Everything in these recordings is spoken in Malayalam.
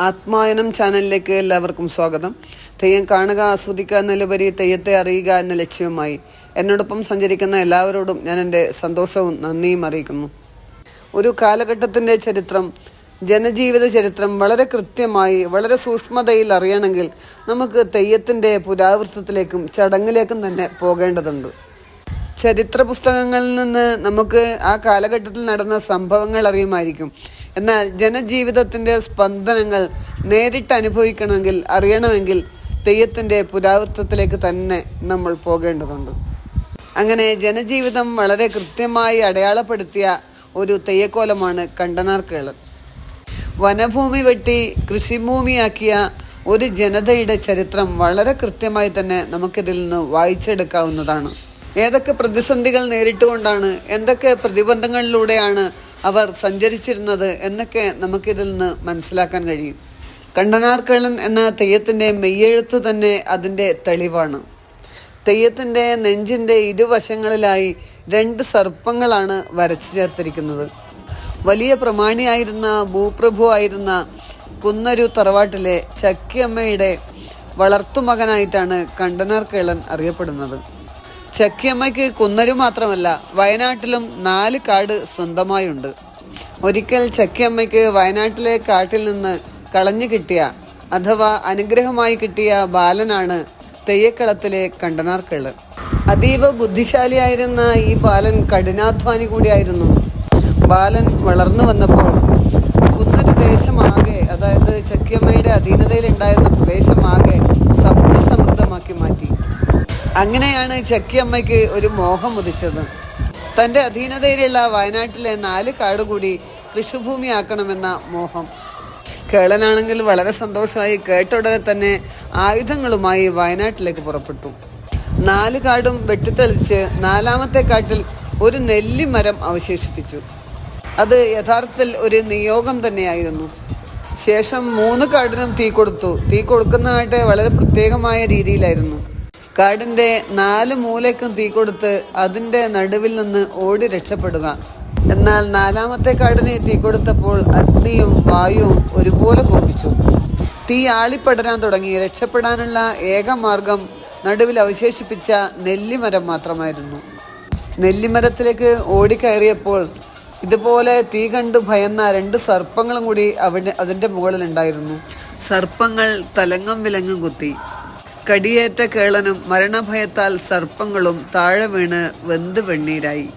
ആത്മായനം ചാനലിലേക്ക് എല്ലാവർക്കും സ്വാഗതം. തെയ്യം കാണുക ആസ്വദിക്കുക എന്നതിലുപരി തെയ്യത്തെ അറിയുക എന്ന ലക്ഷ്യവുമായി എന്നോടൊപ്പം സഞ്ചരിക്കുന്ന എല്ലാവരോടും ഞാൻ എന്റെ സന്തോഷവും നന്ദിയും അറിയിക്കുന്നു. ഒരു കാലഘട്ടത്തിന്റെ ചരിത്രം ജനജീവിത ചരിത്രം വളരെ കൃത്യമായി വളരെ സൂക്ഷ്മതയിൽ അറിയണമെങ്കിൽ നമുക്ക് തെയ്യത്തിന്റെ പുരാവൃത്തത്തിലേക്കും ചടങ്ങിലേക്കും തന്നെ പോകേണ്ടതുണ്ട്. ചരിത്ര പുസ്തകങ്ങളിൽ നിന്ന് നമുക്ക് ആ കാലഘട്ടത്തിൽ നടന്ന സംഭവങ്ങൾ അറിയുമായിരിക്കും. എന്നാൽ ജനജീവിതത്തിന്റെ സ്പന്ദനങ്ങൾ നേരിട്ട് അനുഭവിക്കണമെങ്കിൽ അറിയണമെങ്കിൽ തെയ്യത്തിന്റെ പുരാവൃത്തത്തിലേക്ക് തന്നെ നമ്മൾ പോകേണ്ടതുണ്ട്. അങ്ങനെ ജനജീവിതം വളരെ കൃത്യമായി അടയാളപ്പെടുത്തിയ ഒരു തെയ്യക്കോലമാണ് കണ്ടനാർക്കേൾ. വനഭൂമി വെട്ടി കൃഷിഭൂമിയാക്കിയ ഒരു ജനതയുടെ ചരിത്രം വളരെ കൃത്യമായി തന്നെ നമുക്കിതിൽ നിന്ന് വായിച്ചെടുക്കാവുന്നതാണ്. ഏതൊക്കെ പ്രതിസന്ധികൾ നേരിട്ടുകൊണ്ടാണ് എന്തൊക്കെ പ്രതിബന്ധങ്ങളിലൂടെയാണ് അവർ സഞ്ചരിച്ചിരുന്നത് എന്നൊക്കെ നമുക്കിതിൽ നിന്ന് മനസ്സിലാക്കാൻ കഴിയും. കണ്ടനാർക്കള്ളൻ എന്ന തെയ്യത്തിന്റെ മെയ്യെഴുത്ത് തന്നെ അതിന്റെ തെളിവാണ്. തെയ്യത്തിന്റെ നെഞ്ചിന്റെ ഇരുവശങ്ങളിലായി രണ്ട് സർപ്പങ്ങളാണ് വരച്ചു ചേർത്തിരിക്കുന്നത്. വലിയ പ്രമാണിയായിരുന്ന ഭൂപ്രഭു ആയിരുന്ന കുന്നരു തറവാട്ടിലെ ചക്കിയമ്മയുടെ വളർത്തുമകനായിട്ടാണ് കണ്ടനാർ കേളൻ അറിയപ്പെടുന്നത്. ചക്കിയമ്മയ്ക്ക് കുന്നരു മാത്രമല്ല വയനാട്ടിലും നാല് കാട് സ്വന്തമായുണ്ട്. ഒരിക്കൽ ചക്കിയമ്മയ്ക്ക് വയനാട്ടിലെ കാട്ടിൽ നിന്ന് കളഞ്ഞു കിട്ടിയ അഥവാ അനുഗ്രഹമായി കിട്ടിയ ബാലനാണ് തെയ്യക്കളത്തിലെ കണ്ടനാർ കേളൻ അതീവ ബുദ്ധിശാലിയായിരുന്ന ഈ ബാലൻ കഠിനാധ്വാനി കൂടിയായിരുന്നു. ബാലൻ വളർന്നു വന്നപ്പോൾ കുന്നൊരു ദേശമാകെ അതായത് ചക്കിയമ്മയുടെ അധീനതയിൽ ഉണ്ടായിരുന്ന പ്രദേശമാകെ അങ്ങനെയാണ് ചക്കിയമ്മയ്ക്ക് ഒരു മോഹം ഉദിച്ചത്. തന്റെ അധീനതയിലുള്ള വയനാട്ടിലെ നാല് കാട് കൂടി കൃഷിഭൂമിയാക്കണമെന്ന മോഹം. കേളനാണെങ്കിൽ വളരെ സന്തോഷമായി കേട്ടുടനെ തന്നെ ആയുധങ്ങളുമായി വയനാട്ടിലേക്ക് പുറപ്പെട്ടു. നാല് കാടും വെട്ടിത്തെളിച്ച് നാലാമത്തെ കാട്ടിൽ ഒരു നെല്ലിമരം അവശേഷിപ്പിച്ചു. അത് യഥാർത്ഥത്തിൽ ഒരു നിയോഗം തന്നെയായിരുന്നു. ശേഷം മൂന്ന് കാടിനും തീ കൊടുത്തു. തീ കൊടുക്കുന്നതായിട്ട് വളരെ പ്രത്യേകമായ രീതിയിലായിരുന്നു. കാടിന്റെ നാല് മൂലയ്ക്കും തീ കൊടുത്ത് അതിന്റെ നടുവിൽ നിന്ന് ഓടി രക്ഷപ്പെടുക. എന്നാൽ നാലാമത്തെ കാടിനെ തീ കൊടുത്തപ്പോൾ അഗ്നിയും വായുവും ഒരുപോലെ കോപിച്ചു. തീ ആളിപ്പടരാൻ തുടങ്ങി. രക്ഷപ്പെടാനുള്ള ഏക മാർഗം നടുവിൽ അവശേഷിപ്പിച്ച നെല്ലിമരം മാത്രമായിരുന്നു. നെല്ലിമരത്തിലേക്ക് ഓടിക്കയറിയപ്പോൾ ഇതുപോലെ തീ കണ്ടു ഭയന്ന രണ്ട് സർപ്പങ്ങളും കൂടി അവിടെ അതിന്റെ മുകളിൽ ഉണ്ടായിരുന്നു സർപ്പങ്ങൾ തലങ്ങും വിലങ്ങും കുത്തി. കടിയേറ്റ കേളനും മരണഭയത്താൽ സർപ്പങ്ങളും താഴെ വീണ് വെന്ത് വെണ്ണീരായി.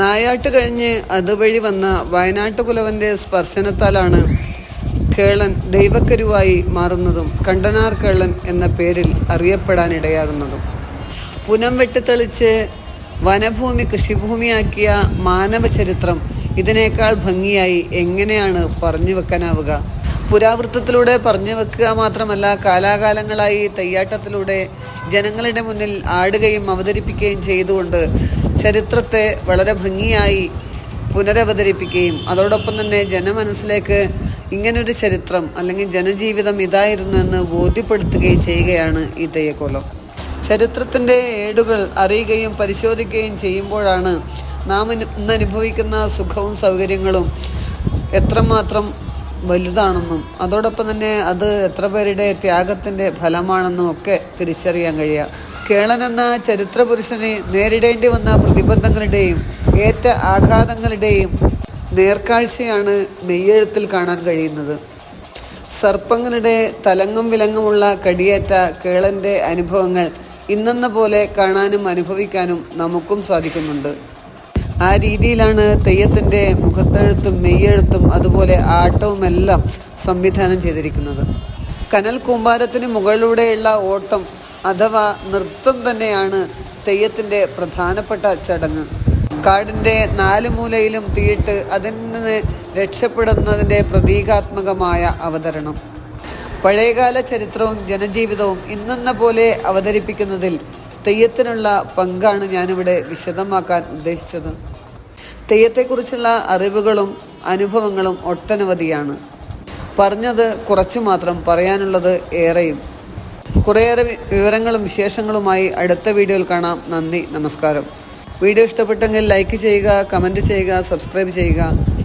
നായാട്ട് കഴിഞ്ഞ് അതുവഴി വന്ന വയനാട്ടുകുലവന്റെ സ്പർശനത്താലാണ് കേളൻ ദൈവക്കരുവായി മാറുന്നതും കണ്ടനാർ കേളൻ എന്ന പേരിൽ അറിയപ്പെടാനിടയാകുന്നതും. പുനം വെട്ടിത്തെളിച്ച് വനഭൂമി കൃഷിഭൂമിയാക്കിയ മാനവ ചരിത്രം ഇതിനേക്കാൾ ഭംഗിയായി എങ്ങനെയാണ് പറഞ്ഞു വെക്കാനാവുക? പുരാവൃത്തത്തിലൂടെ പറഞ്ഞു വെക്കുക മാത്രമല്ല കാലാകാലങ്ങളായി തെയ്യാട്ടത്തിലൂടെ ജനങ്ങളുടെ മുന്നിൽ ആടുകയും അവതരിപ്പിക്കുകയും ചെയ്തുകൊണ്ട് ചരിത്രത്തെ വളരെ ഭംഗിയായി പുനരവതരിപ്പിക്കുകയും അതോടൊപ്പം തന്നെ ജനമനസ്സിലേക്ക് ഇങ്ങനൊരു ചരിത്രം അല്ലെങ്കിൽ ജനജീവിതം ഇതായിരുന്നു എന്ന് ബോധ്യപ്പെടുത്തുകയും ചെയ്യുകയാണ് ഈ തെയ്യക്കോലം. ചരിത്രത്തിന്റെ ഏടുകൾ അറിയുകയും പരിശോധിക്കുകയും ചെയ്യുമ്പോഴാണ് നാം ഇന്നനുഭവിക്കുന്ന സുഖവും സൗകര്യങ്ങളും എത്രമാത്രം വലുതാണെന്നും അതോടൊപ്പം തന്നെ അത് എത്ര പേരുടെ ത്യാഗത്തിന്റെ ഫലമാണെന്നും ഒക്കെ തിരിച്ചറിയാൻ കഴിയുക. കേളൻ എന്ന ചരിത്ര പുരുഷനെ നേരിടേണ്ടി വന്ന പ്രതിബന്ധങ്ങളുടെയും ഏറ്റ ആഘാതങ്ങളുടെയും നേർക്കാഴ്ചയാണ് മെയ്യെഴുത്തിൽ കാണാൻ കഴിയുന്നത്. സർപ്പങ്ങളുടെ തലങ്ങും വിലങ്ങുമുള്ള കടിയേറ്റ കേളന്റെ അനുഭവങ്ങൾ ഇന്നെന്ന പോലെ കാണാനും അനുഭവിക്കാനും നമുക്കും സാധിക്കുന്നുണ്ട്. ആ രീതിയിലാണ് തെയ്യത്തിന്റെ മുഖത്തെഴുത്തും മെയ്യെഴുത്തും അതുപോലെ ആട്ടവുമെല്ലാം സംവിധാനം ചെയ്തിരിക്കുന്നത്. കനൽ കൂമ്പാരത്തിന് മുകളിലൂടെയുള്ള ഓട്ടം അഥവാ നൃത്തം തന്നെയാണ് തെയ്യത്തിന്റെ പ്രധാനപ്പെട്ട ചടങ്ങ്. കാടിന്റെ നാല് മൂലയിലും തീയിട്ട് അതിൽ നിന്ന് രക്ഷപ്പെടുന്നതിന്റെ പ്രതീകാത്മകമായ അവതരണം. പഴയകാല ചരിത്രവും ജനജീവിതവും ഇന്നെന്ന പോലെ അവതരിപ്പിക്കുന്നതിൽ തെയ്യത്തിനുള്ള പങ്കാണ് ഞാനിവിടെ വിശദമാക്കാൻ ഉദ്ദേശിച്ചത്. തെയ്യത്തെക്കുറിച്ചുള്ള അറിവുകളും അനുഭവങ്ങളും ഒട്ടനവധിയാണ്. പറഞ്ഞത് കുറച്ചു മാത്രം പറയാനുള്ളത് ഏറെയും. കുറേയേറെ വിവരങ്ങളും വിശേഷങ്ങളുമായി അടുത്ത വീഡിയോയിൽ കാണാം. നന്ദി നമസ്കാരം. വീഡിയോ ഇഷ്ടപ്പെട്ടെങ്കിൽ ലൈക്ക് ചെയ്യുക കമന്റ് ചെയ്യുക സബ്സ്ക്രൈബ് ചെയ്യുക.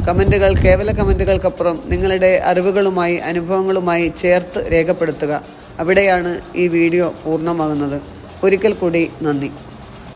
കമന്റുകൾ കേവല കമന്റുകൾക്കപ്പുറം നിങ്ങളുടെ അറിവുകളുമായി അനുഭവങ്ങളുമായി ചേർത്ത് രേഖപ്പെടുത്തുക. അവിടെയാണ് ഈ വീഡിയോ പൂർണമാകുന്നത്. ഒരിക്കൽ കൂടി നന്ദി.